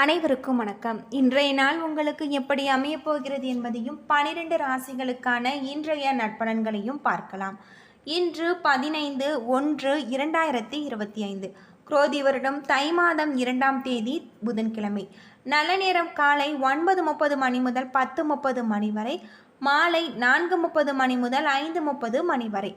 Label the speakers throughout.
Speaker 1: அனைவருக்கும் வணக்கம். இன்றைய நாள் உங்களுக்கு எப்படி அமையப் போகிறது என்பதையும் பனிரெண்டு ராசிகளுக்கான இன்றைய நட்பலன்களையும் பார்க்கலாம். இன்று பதினைந்து ஒன்று இரண்டாயிரத்தி இருபத்தி ஐந்து. குரோதி வருடம் தை மாதம் இரண்டாம் தேதி புதன்கிழமை. நல்ல நேரம் காலை ஒன்பது முப்பது மணி முதல் பத்து முப்பது மணி வரை மாலை நான்கு முப்பது மணி முதல் ஐந்து முப்பது மணி வரை.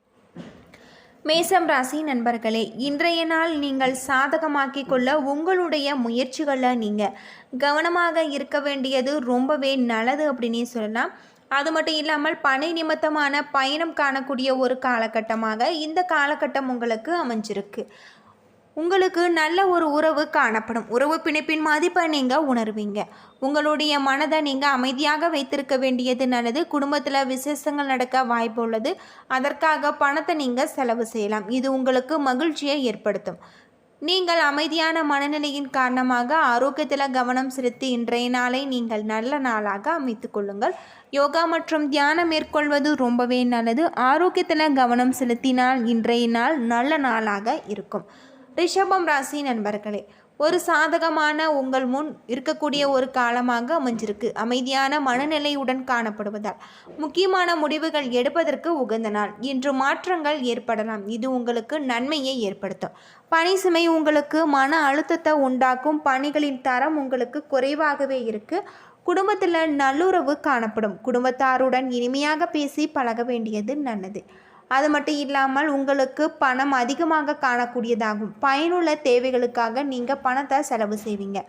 Speaker 1: மேசம் ராசி நண்பர்களே இன்றைய நாள் நீங்கள் சாதகமாக்கிக் கொள்ள உங்களுடைய முயற்சிகளில் நீங்கள் கவனமாக இருக்க வேண்டியது ரொம்பவே நல்லது அப்படின்னே சொல்லலாம். அது மட்டும் இல்லாமல் பணி நிமித்தமான பயணம் காணக்கூடிய ஒரு காலகட்டமாக இந்த காலகட்டம் உங்களுக்கு அமைஞ்சிருக்கு. உங்களுக்கு நல்ல ஒரு உறவு காணப்படும். உறவு பிணைப்பின் மதிப்பை நீங்கள் உணர்வீங்க. உங்களுடைய மனதை நீங்கள் அமைதியாக வைத்திருக்க வேண்டியது நல்லது. குடும்பத்தில் விசேஷங்கள் நடக்க வாய்ப்பு உள்ளது. அதற்காக பணத்தை நீங்கள் செலவு செய்யலாம். இது உங்களுக்கு மகிழ்ச்சியை ஏற்படுத்தும். நீங்கள் அமைதியான மனநிலையின் காரணமாக ஆரோக்கியத்தில் கவனம் செலுத்தி இன்றைய நாளை நீங்கள் நல்ல நாளாக அமைத்து கொள்ளுங்கள். யோகா மற்றும் தியானம் மேற்கொள்வது ரொம்பவே நல்லது. ஆரோக்கியத்தில் கவனம் செலுத்தினால் இன்றைய நாள் நல்ல நாளாக இருக்கும். ரிஷபம் ராசி நண்பர்களே ஒரு சாதகமான உங்கள் முன் இருக்கக்கூடிய ஒரு காலமாக அமைஞ்சிருக்கு. அமைதியான மனநிலையுடன் காணப்படுவதால் முக்கியமான முடிவுகள் எடுப்பதற்கு உகந்த நாள். இன்று மாற்றங்கள் ஏற்படலாம். இது உங்களுக்கு நன்மையை ஏற்படுத்தும். பணி சுமை உங்களுக்கு மன அழுத்தத்தை உண்டாக்கும். பணிகளின் தரம் உங்களுக்கு குறைவாகவே இருக்கு. குடும்பத்தில் நல்லுறவு காணப்படும். குடும்பத்தாருடன் இனிமையாக பேசி பழக வேண்டியது நல்லது. அது மட்டும் இல்லாமல் உங்களுக்கு பணம் அதிகமாக காணக்கூடியதாகும். பயனுள்ள தேவைகளுக்காக நீங்கள் பணத்தை செலவு செய்வீங்க.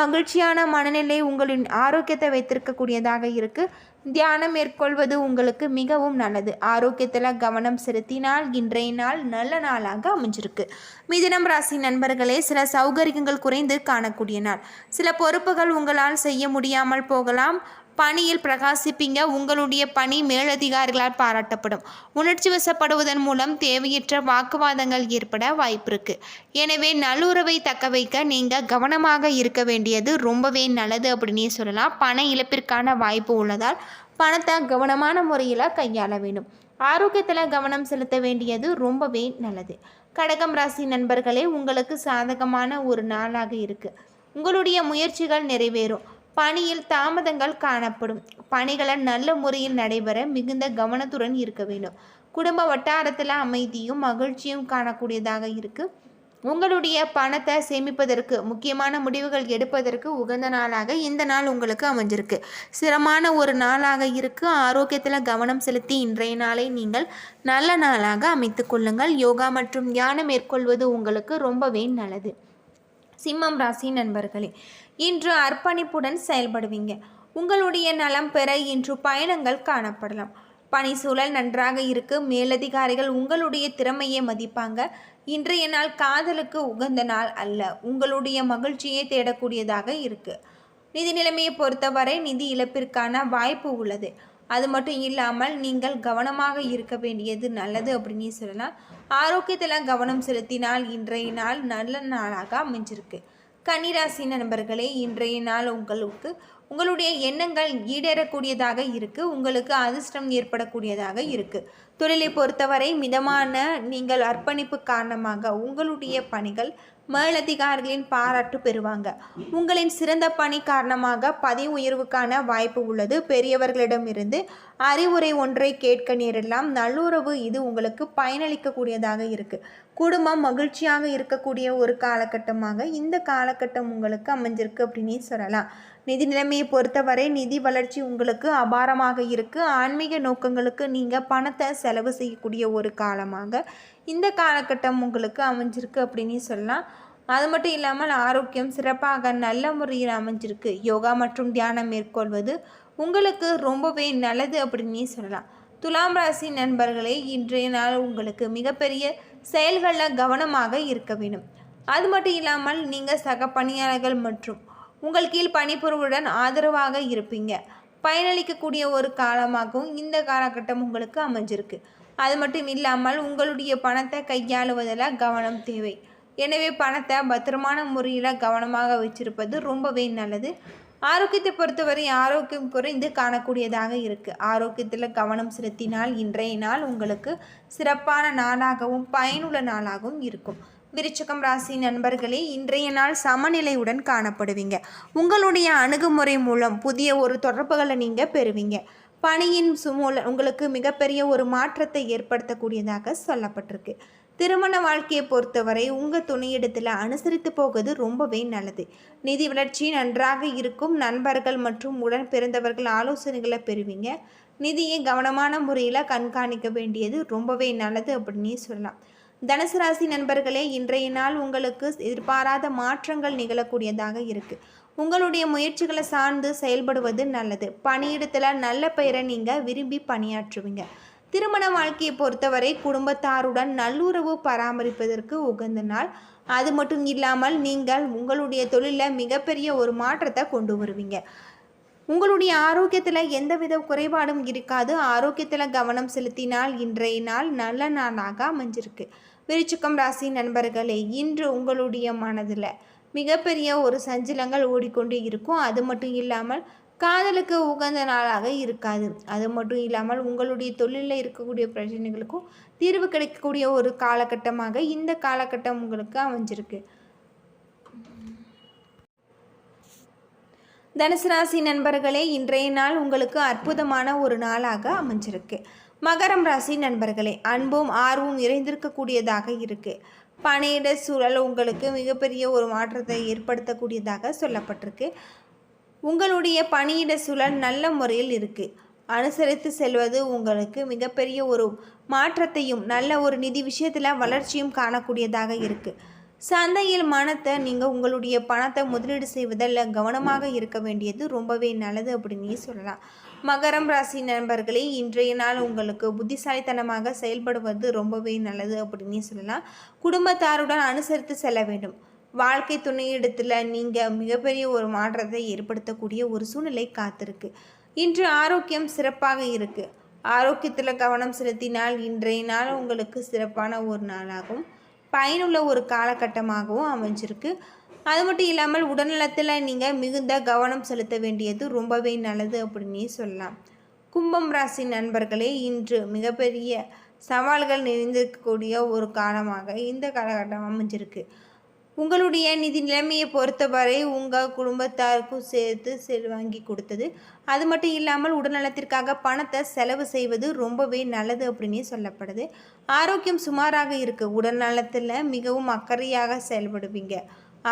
Speaker 1: மகிழ்ச்சியான மனநிலை உங்களின் ஆரோக்கியத்தை வைத்திருக்கக்கூடியதாக இருக்குது தியானம் மேற்கொள்வது உங்களுக்கு மிகவும் நல்லது. ஆரோக்கியத்தில் கவனம் செலுத்தினால் இன்றைய நாள் நல்ல நாளாக அமைஞ்சிருக்கு. மிதினம் ராசி நண்பர்களே சில சௌகரியங்கள் குறைந்து காணக்கூடிய நாள். சில பொறுப்புகள் உங்களால் செய்ய முடியாமல் போகலாம். பணியில் பிரகாசிப்பீங்க. உங்களுடைய பணி மேலதிகாரிகளால் பாராட்டப்படும். உணர்ச்சி வசப்படுவதன் மூலம் தேவையற்ற வாக்குவாதங்கள் ஏற்பட வாய்ப்பு இருக்கு எனவே நல்லுறவை தக்க வைக்க நீங்கள் கவனமாக இருக்க வேண்டியது ரொம்பவே நல்லது அப்படின்னே சொல்லலாம். பண இழப்பிற்கான வாய்ப்பு உள்ளதால் பணத்தை கவனமான முறையில் கையாள வேண்டும். ஆரோக்கியத்தில் கவனம் செலுத்த வேண்டியது ரொம்பவே நல்லது. கடகம் ராசி நண்பர்களே உங்களுக்கு சாதகமான ஒரு நாளாக இருக்குது உங்களுடைய முயற்சிகள் நிறைவேறும். பணியில் தாமதங்கள் காணப்படும். பணிகளை நல்ல முறையில் நடைபெற மிகுந்த கவனத்துடன் இருக்க வேண்டும். குடும்ப வட்டாரத்தில் அமைதியும் மகிழ்ச்சியும் காணக்கூடியதாக இருக்கு. உங்களுடைய பணத்தை சேமிப்பதற்கு முக்கியமான முடிவுகள் எடுப்பதற்கு உகந்த நாளாக இந்த நாள் உங்களுக்கு அமைஞ்சிருக்கு. சிரமமான ஒரு நாளாக இருக்கு. ஆரோக்கியத்தில் கவனம் செலுத்தி இன்றைய நாளை நீங்கள் நல்ல நாளாக அமைத்து கொள்ளுங்கள். யோகா மற்றும் தியானம் மேற்கொள்வது உங்களுக்கு ரொம்பவே நல்லது. சிம்மம் ராசி நண்பர்களே இன்று அர்ப்பணிப்புடன் செயல்படுவீங்க. உங்களுடைய நலம் பெற இன்று பயணங்கள் காணப்படலாம். பணி சூழல் நன்றாக இருக்கு. மேலதிகாரிகள் உங்களுடைய திறமையை மதிப்பாங்க. இன்றைய நாள் காதலுக்கு உகந்த நாள் அல்ல. உங்களுடைய மகிழ்ச்சியை தேடக்கூடியதாக இருக்கு. நிதி நிலைமையை பொறுத்தவரை நிதி இழப்பிற்கான வாய்ப்பு உள்ளது. அது மட்டும் இல்லாமல் நீங்கள் கவனமாக இருக்க வேண்டியது நல்லது அப்படின்னு சொல்லலாம். ஆரோக்கியத்தில் கவனம் செலுத்தினால் இன்றைய நாள் நல்ல நாளாக அமைஞ்சிருக்கு. கன்னிராசி நண்பர்களே இன்றைய நாள் உங்களுக்கு உங்களுடைய எண்ணங்கள் ஈடேறக்கூடியதாக இருக்குது உங்களுக்கு அதிர்ஷ்டம் ஏற்படக்கூடியதாக இருக்குது தொழிலை பொறுத்தவரை மிதமான நீங்கள் அர்ப்பணிப்பு காரணமாக உங்களுடைய பணிகள் மேலதிகாரிகளின் பாராட்டு பெறுவாங்க. உங்களின் சிறந்த பணி காரணமாக பதவி உயர்வுக்கான வாய்ப்பு உள்ளது. பெரியவர்களிடமிருந்து அறிவுரை ஒன்றை கேட்க நேரிடலாம். நல்லுறவு இது உங்களுக்கு பயனளிக்கக்கூடியதாக இருக்குது குடும்பம் மகிழ்ச்சியாக இருக்கக்கூடிய ஒரு காலகட்டமாக இந்த காலகட்டம் உங்களுக்கு அமைஞ்சிருக்கு அப்படின்னே சொல்லலாம். நிதி நிலைமையை பொறுத்தவரை நிதி வளர்ச்சி உங்களுக்கு அபாரமாக இருக்குது ஆன்மீக நோக்கங்களுக்கு நீங்கள் பணத்தை செலவு செய்யக்கூடிய ஒரு காலமாக இந்த காலகட்டம் உங்களுக்கு அமைஞ்சிருக்கு அப்படின்னு சொல்லலாம். அது மட்டும் இல்லாமல் ஆரோக்கியம் சிறப்பாக நல்ல முறையில் அமைஞ்சிருக்கு. யோகா மற்றும் தியானம் மேற்கொள்வது உங்களுக்கு ரொம்பவே நல்லது அப்படின்னே சொல்லலாம். துலாம் ராசி நண்பர்களே இன்றைய நாள் உங்களுக்கு மிகப்பெரிய செயல்களில் கவனமாக இருக்க வேண்டும். அது மட்டும் இல்லாமல் நீங்கள் சக பணியாளர்கள் மற்றும் உங்கள் கீழ் பணிபுரிவுடன் ஆதரவாக இருப்பீங்க. பயனளிக்கக்கூடிய ஒரு காலமாகவும் இந்த காலகட்டம் உங்களுக்கு அமைஞ்சிருக்கு. அது மட்டும் இல்லாமல் உங்களுடைய பணத்தை கையாளுவதில் கவனம் தேவை. எனவே பணத்தை பத்திரமான முறையில் கவனமாக வச்சிருப்பது ரொம்பவே நல்லது. ஆரோக்கியத்தை பொறுத்தவரை ஆரோக்கியம் குறைந்து காணக்கூடியதாக இருக்குது ஆரோக்கியத்தில் கவனம் செலுத்தினால் இன்றைய நாள் உங்களுக்கு சிறப்பான நாளாகவும் பயனுள்ள நாளாகவும் இருக்கும். விருச்சகம் ராசி நண்பர்களே இன்றைய நாள் சமநிலையுடன் காணப்படுவீங்க. உங்களுடைய அணுகுமுறை மூலம் புதிய ஒரு தொடர்புகளை நீங்கள் பெறுவீங்க. பணியின் சுமூல உங்களுக்கு மிகப்பெரிய ஒரு மாற்றத்தை ஏற்படுத்தக்கூடியதாக சொல்லப்பட்டிருக்கு. திருமண வாழ்க்கையை பொறுத்தவரை உங்கள் துணையிடத்தில் அனுசரித்து போகிறது ரொம்பவே நல்லது. நிதி வளர்ச்சி நன்றாக இருக்கும் நண்பர்கள் மற்றும் உடன் பிறந்தவர்கள் ஆலோசனைகளை பெறுவீங்க. நிதியை கவனமான முறையில் கண்காணிக்க வேண்டியது ரொம்பவே நல்லது அப்படின்னே சொல்லலாம். தனுசு ராசி நண்பர்களே இன்றைய நாள் உங்களுக்கு எதிர்பாராத மாற்றங்கள் நிகழக்கூடியதாக இருக்குது உங்களுடைய முயற்சிகளை சார்ந்து செயல்படுவது நல்லது. பணியிடத்தில் நல்ல பெயரை நீங்கள் விரும்பி பணியாற்றுவீங்க. திருமண வாழ்க்கையை பொறுத்தவரை குடும்பத்தாருடன் நல்லுறவு பராமரிப்பதற்கு உகந்த நாள். அது மட்டும் இல்லாமல் நீங்கள் உங்களுடைய தொழிலில் மிகப்பெரிய ஒரு மாற்றத்தை கொண்டு வருவீங்க. உங்களுடைய ஆரோக்கியத்தில் எந்தவித குறைபாடும் இருக்காது. ஆரோக்கியத்தில் கவனம் செலுத்தினால் இன்றைய நாள் நல்ல நாளாக அமைஞ்சிருக்கு. விருச்சிக்கம் ராசி நண்பர்களே இன்று உங்களுடைய மனதில் மிகப்பெரிய ஒரு சஞ்சலங்கள் ஓடிக்கொண்டு இருக்கும். அது மட்டும் இல்லாமல் காதலுக்கு உகந்த நாளாக இருக்காது. அது மட்டும் இல்லாமல் உங்களுடைய தொழிலில் இருக்கக்கூடிய பிரச்சனைகளுக்கும் தீர்வு கிடைக்கக்கூடிய ஒரு காலகட்டமாக இந்த காலகட்டம் உங்களுக்கு அமைஞ்சிருக்கு. தனுசு ராசி நண்பர்களே இன்றைய நாள் உங்களுக்கு அற்புதமான ஒரு நாளாக அமைஞ்சிருக்கு. மகரம் ராசி நண்பர்களே அன்பும் ஆர்வம் இறைந்திருக்கக்கூடியதாக இருக்குது பணியிட சூழல் உங்களுக்கு மிகப்பெரிய ஒரு மாற்றத்தை ஏற்படுத்தக்கூடியதாக சொல்லப்பட்டிருக்கு. உங்களுடைய பணியிட சூழல் நல்ல முறையில் இருக்குது அனுசரித்து செல்வது உங்களுக்கு மிகப்பெரிய ஒரு மாற்றத்தையும் நல்ல ஒரு நிதி விஷயத்தில் வளர்ச்சியும் காணக்கூடியதாக இருக்குது சந்தையில் மனத்தை நீங்கள் உங்களுடைய பணத்தை முதலீடு செய்வதில் கவனமாக இருக்க வேண்டியது ரொம்பவே நல்லது அப்படின்னு சொல்லலாம். மகரம் ராசி நண்பர்களே இன்றைய நாள் உங்களுக்கு புத்திசாலித்தனமாக செயல்படுவது ரொம்பவே நல்லது அப்படின்னு சொல்லலாம். குடும்பத்தாருடன் அனுசரித்து செல்ல வேண்டும். வாழ்க்கை துணையிடத்தில் நீங்கள் மிகப்பெரிய ஒரு மாற்றத்தை ஏற்படுத்தக்கூடிய ஒரு சூழ்நிலை காத்திருக்கு. இன்று ஆரோக்கியம் சிறப்பாக இருக்குது ஆரோக்கியத்தில் கவனம் செலுத்தினால் இன்றைய நாள் உங்களுக்கு சிறப்பான ஒரு நாளாகும். பயனுள்ள ஒரு காலகட்டமாகவும் அமைஞ்சிருக்கு. அது மட்டும் இல்லாமல் உடல்நலத்தில் நீங்கள் மிகுந்த கவனம் செலுத்த வேண்டியது ரொம்பவே நல்லது அப்படின்னே சொல்லலாம். கும்பம் ராசி நண்பர்களே இன்று மிகப்பெரிய சவால்கள் நிறைந்திருக்கக்கூடிய ஒரு காலமாக இந்த காலகட்டம் அமைஞ்சிருக்கு. உங்களுடைய நிதி நிலைமையை பொறுத்தவரை உங்கள் குடும்பத்தாருக்கும் சேர்த்து செல் வாங்கி கொடுத்தது. அது மட்டும் இல்லாமல் உடல்நலத்திற்காக பணத்தை செலவு செய்வது ரொம்பவே நல்லது அப்படின்னே சொல்லப்படுது. ஆரோக்கியம் சுமாராக இருக்குது உடல்நலத்தில் மிகவும் அக்கறையாக செயல்படுவீங்க.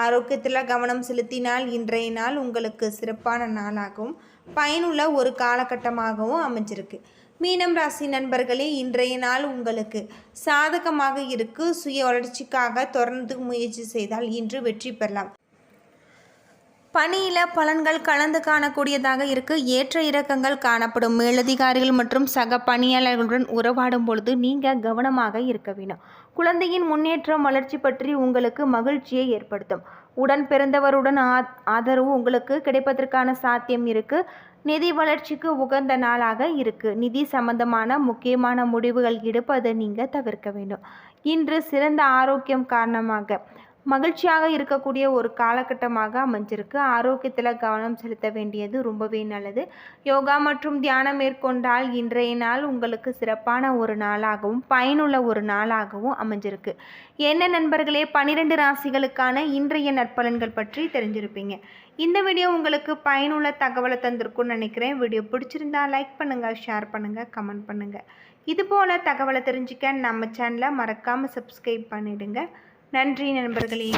Speaker 1: ஆரோக்கியத்தில் கவனம் செலுத்தினால் இன்றைய நாள் உங்களுக்கு சிறப்பான நாளாகவும் பயனுள்ள ஒரு காலகட்டமாகவும் அமைஞ்சிருக்கு. மீனம் ராசி நண்பர்களே இன்றைய நாள் உங்களுக்கு சாதகமாக இருக்கு. சுய வளர்ச்சிக்காக தொடர்ந்து முயற்சி செய்தால் இன்று வெற்றி பெறலாம். பணியில் பலன்கள் கலந்து காணக்கூடியதாக இருக்கு. ஏற்ற இறக்கங்கள் காணப்படும். மேலதிகாரிகள் மற்றும் சக பணியாளர்களுடன் உறவாடும் பொழுது நீங்கள் கவனமாக இருக்க வேண்டும். குழந்தையின் முன்னேற்றம் வளர்ச்சி பற்றி உங்களுக்கு மகிழ்ச்சியை ஏற்படுத்தும். உடன் பிறந்தவருடன் ஆதரவு உங்களுக்கு கிடைப்பதற்கான சாத்தியம் இருக்குது நிதி வளர்ச்சிக்கு உகந்த நாளாக இருக்குது நிதி சம்பந்தமான முக்கியமான முடிவுகள் எடுப்பதை நீங்கள் தவிர்க்க வேண்டும். இன்று சிறந்த ஆரோக்கியம் காரணமாக மகிழ்ச்சியாக இருக்கக்கூடிய ஒரு காலகட்டமாக அமைஞ்சிருக்கு. ஆரோக்கியத்தில் கவனம் செலுத்த வேண்டியது ரொம்பவே நல்லது. யோகா மற்றும் தியானம் மேற்கொண்டால் இன்றைய நாள் உங்களுக்கு சிறப்பான ஒரு நாளாகவும் பயனுள்ள ஒரு நாளாகவும் அமைஞ்சிருக்கு. என்ன நண்பர்களே பன்னிரெண்டு ராசிகளுக்கான இன்றைய நற்பலன்கள் பற்றி தெரிஞ்சிருப்பீங்க. இந்த வீடியோ உங்களுக்கு பயனுள்ள தகவலை தந்திருக்கும்னு நினைக்கிறேன். வீடியோ பிடிச்சிருந்தா லைக் பண்ணுங்கள் ஷேர் பண்ணுங்கள் கமெண்ட் பண்ணுங்கள் இதுபோல் தகவலை தெரிஞ்சுக்க நம்ம சேனலை மறக்காமல் சப்ஸ்கிரைப் பண்ணிவிடுங்க நன்றி நண்பர்களே.